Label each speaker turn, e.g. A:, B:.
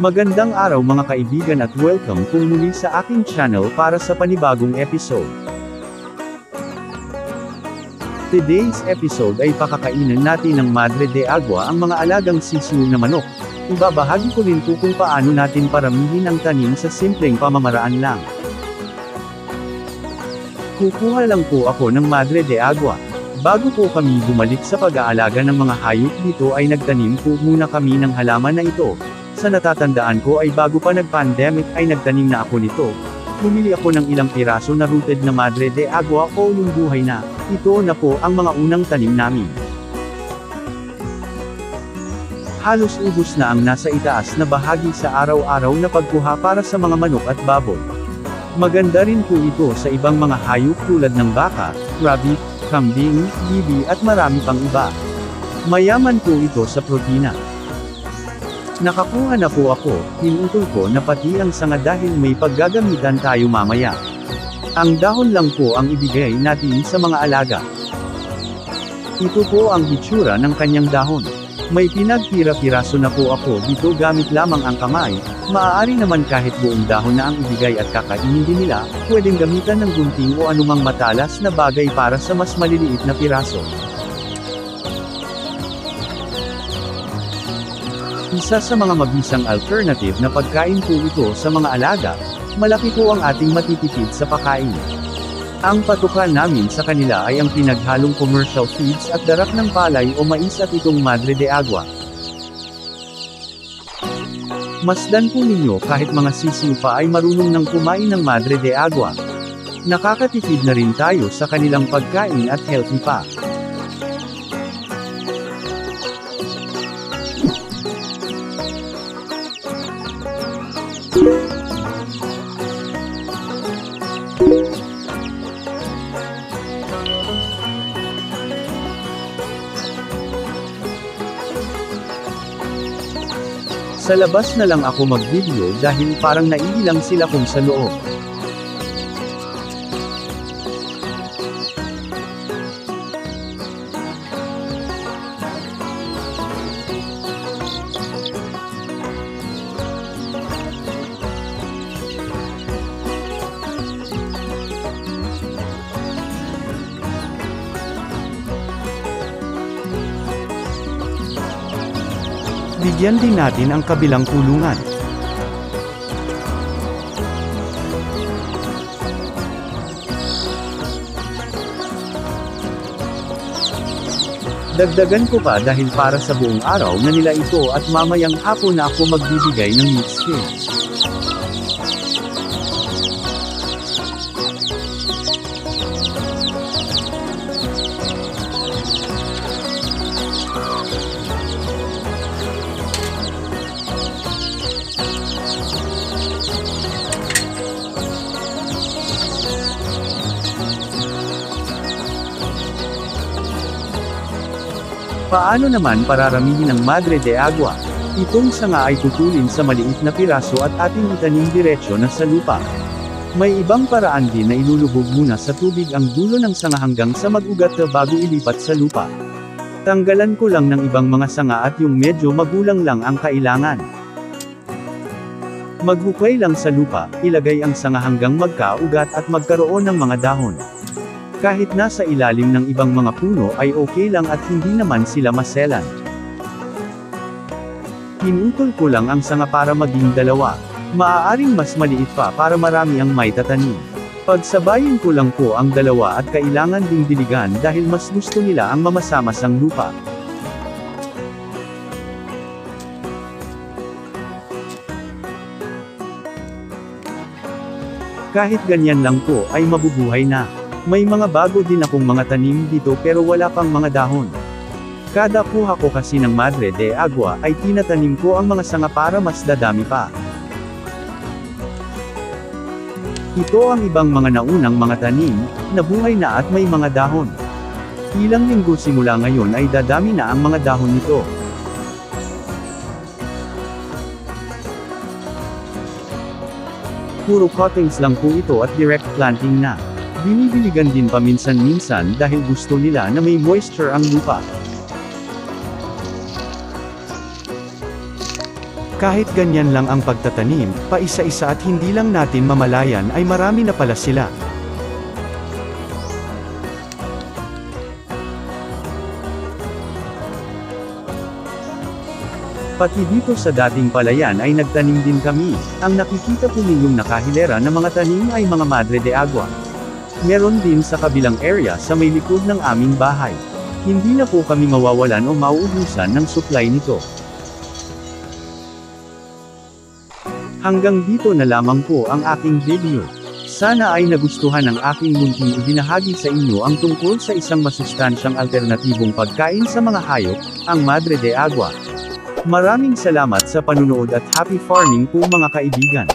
A: Magandang araw mga kaibigan at welcome kung muli sa aking channel para sa panibagong episode. Today's episode ay pakakainan natin ng Madre de Agua ang mga alagang sisiw na manok. Ibabahagi ko rin po kung paano natin paramihin ang tanim sa simpleng pamamaraan lang. Kukuha lang po ako ng Madre de Agua. Bago po kami bumalik sa pag-aalaga ng mga hayop dito ay nagtanim po muna kami ng halaman na ito. Sa natatandaan ko ay bago pa nag-pandemic ay nagtanim na ako nito. Bumili ako ng ilang piraso na rooted na Madre de Agua o yung buhay na. Ito na po ang mga unang tanim namin. Halos ubos na ang nasa itaas na bahagi sa araw-araw na pagkuha para sa mga manok at baboy. Maganda rin po ito sa ibang mga hayop tulad ng baka, rabbit, kambing, bibi at marami pang iba. Mayaman po ito sa protina. Nakakuha na po ako, hinutol ko na pati ang sanga dahil may paggagamitan tayo mamaya. Ang dahon lang po ang ibigay natin sa mga alaga. Ito po ang hitsura ng kanyang dahon. May pinagpira-piraso na po ako dito gamit lamang ang kamay, maaari naman kahit buong dahon na ang ibigay at kakainin din nila, pwedeng gamitan ng gunting o anumang matalas na bagay para sa mas maliliit na piraso. Isa sa mga mabisang alternative na pagkain po ito sa mga alaga, malaki po ang ating matitipid sa pagkain. Ang patukan namin sa kanila ay ang pinaghalong commercial feeds at darak ng palay o mais at itong Madre de Agua. Masdan po ninyo kahit mga sisiw pa ay marunong ng kumain ng Madre de Agua. Nakakatipid na rin tayo sa kanilang pagkain at healthy pa. Sa labas na lang ako mag-video dahil parang naiilang sila kung sa loob. Bigyan din natin ang kabilang kulungan. Dagdagan ko pa dahil para sa buong araw na nila ito at mamayang hapon na ako magbibigay ng mixed feeds. Paano naman pararamihin ng Madre de Agua? Itong sanga ay tutulin sa maliit na piraso at ating itanim diretsyo na sa lupa. May ibang paraan din na ilulubog muna sa tubig ang dulo ng sanga hanggang sa mag-ugat na bago ilipat sa lupa. Tanggalan ko lang ng ibang mga sanga at yung medyo magulang lang ang kailangan. Maghukay lang sa lupa, ilagay ang sanga hanggang magkaugat at magkaroon ng mga dahon. Kahit nasa ilalim ng ibang mga puno ay okay lang at hindi naman sila maselan. Pinutol ko lang ang sanga para maging dalawa. Maaaring mas maliit pa para marami ang may tatanim. Pagsabayin ko lang po ang dalawa at kailangan ding diligan dahil mas gusto nila ang mamasamasang lupa. Kahit ganyan lang po ay mabubuhay na. May mga bago din akong mga tanim dito pero wala pang mga dahon. Kada kuha ko kasi ng Madre de Agua ay tinatanim ko ang mga sanga para mas dadami pa. Ito ang ibang mga naunang mga tanim, na buhay na at may mga dahon. Ilang linggo simula ngayon ay dadami na ang mga dahon nito. Puro cuttings lang po ito at direct planting na. Binibiligan din paminsan-minsan dahil gusto nila na may moisture ang lupa.
B: Kahit ganyan lang ang pagtatanim, pa isa-isa at hindi lang natin mamalayan ay marami na pala sila.
A: Pati dito sa dating palayan ay nagtanim din kami. Ang nakikita po ninyong nakahilera ng mga tanim ay mga Madre de Agua. Meron din sa kabilang area sa may likod ng aming bahay. Hindi na po kami mawawalan o mauubusan ng supply nito. Hanggang dito na lamang po ang aking video. Sana ay nagustuhan ng aking munting ibinahagi sa inyo ang tungkol sa isang masustansyang alternatibong pagkain sa mga hayop, ang Madre de Agua. Maraming salamat sa panunood at happy farming po mga kaibigan.